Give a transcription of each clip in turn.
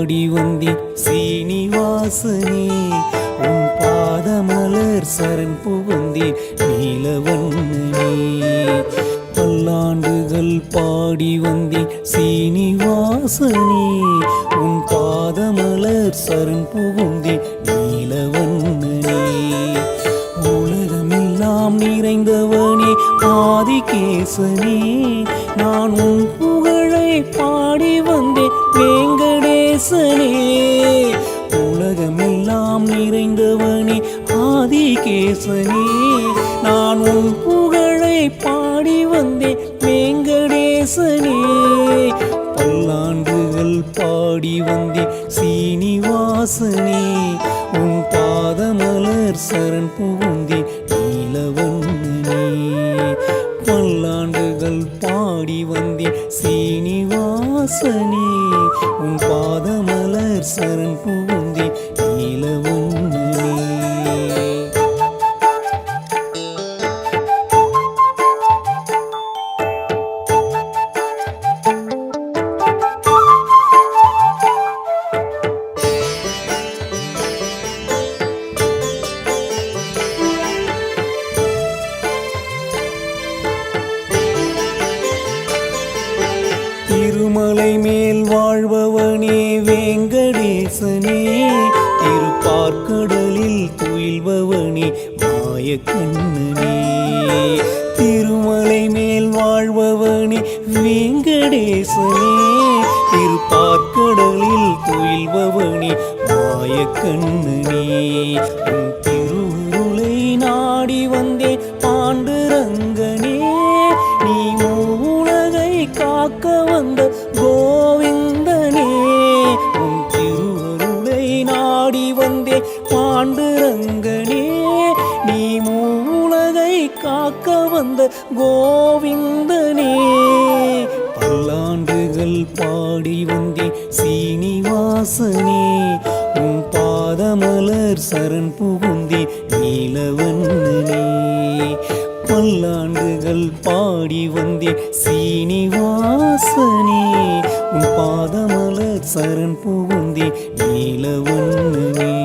பாடி வந்தி சீனிவாசனே உன் பாதமலர் சரண் புகுந்தி நீலவண்ணனே பல்லாண்டுகள் பாடி வந்தி சீனிவாசனே உன் பாதமலர் சரண் புகுந்தி நீலவண்ணனே உலகமெல்லாம் நிறைந்தவனே. ஆதிகேசனே நான் உன் புகழை பாடி வந்தேன். வேங்கடே வேங்கடேசனே உலகமெல்லாம் நிறைந்தவனே ஆதி கேசனே நான் உன் புகழை பாடி வந்தேன் வேங்கடேசனே. பல்லாண்டுகள் பாடி வந்தேன் சீனிவாசனே. உன் பாதமலர் சரண் புகுந்தேன் நீலவண்ணனே. பல்லாண்டுகள் பாடி வந்தேன் சீனிவாசனே. உன் பாதமலர் சரண் பூந்தி நீலவண்ணனே திருமலை வேங்கடேசனே திருப்பார்க்கடலில் துயில்பவனே மாய கண்ணனே திருமலை மேல் வாழ்பவனே வேங்கடேசனே திருப்பார்க்கடலில் துயில்பவனே மாய கண்ணனே வந்த கோவிந்தனே. பல்லாண்டுகள் பாடி வந்தே சீனிவாசனே. உன் பாதமலர் சரண் புகுந்தே நீலவண்ணனே. பல்லாண்டுகள் பாடி வந்தே சீனிவாசனே. உன் பாதமலர் சரண் புகுந்தே நீலவண்ணனே.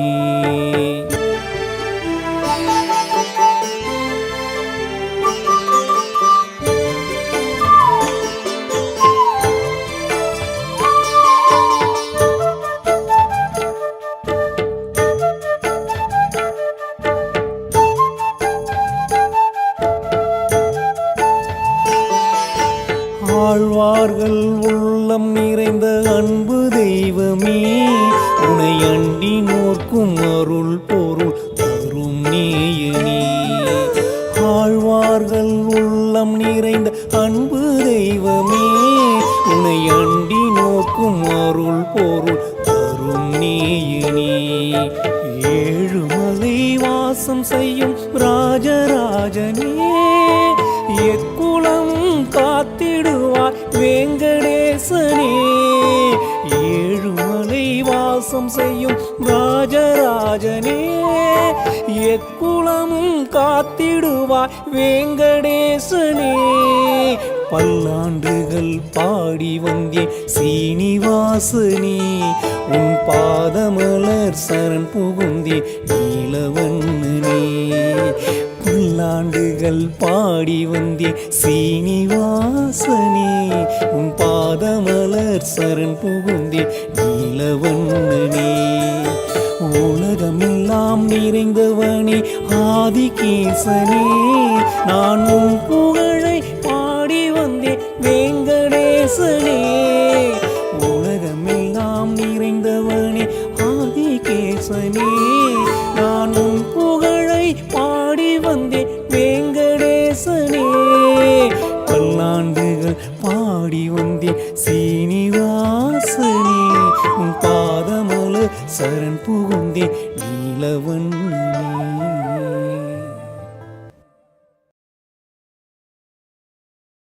வாழ்வார்கள் உள்ளம் நிறைந்த அன்பு தெய்வமே. உனை அண்டி நோர்க்கும் அருள் பொருள் தரும் நீயனே. வாழ்வார்கள் உள்ளம் நிறைந்த அன்பு தெய்வமே. உனை அண்டி நோக்கும் அருள் பொருள் தரும் நேயனே. ஏழுமலை வாசம் செய்யும் ராஜராஜனே. எக்குளம் காத்திடுவார் ராஜராஜனே எக்குளமும் காத்திடுவாய் வேங்கடேசனே. பல்லாண்டுகள் பாடி வந்தே சீனிவாசனே உன் பாதமலர் சரண் புகுந்தே நீலவண்ணனே. பல்லாண்டுகள் பாடி வந்தே சீனிவாசனே உன் பாதமலர் சரண் புகுந்தே நீலவண்ணனே. உலகமெல்லாம் நிறைந்தவனே ஆதிகேசனே. நான் உன் புகழை பாடி வந்தேன் வேங்கடேசனே. உலகமெல்லாம் சரண் புகுந்தே நீலவன்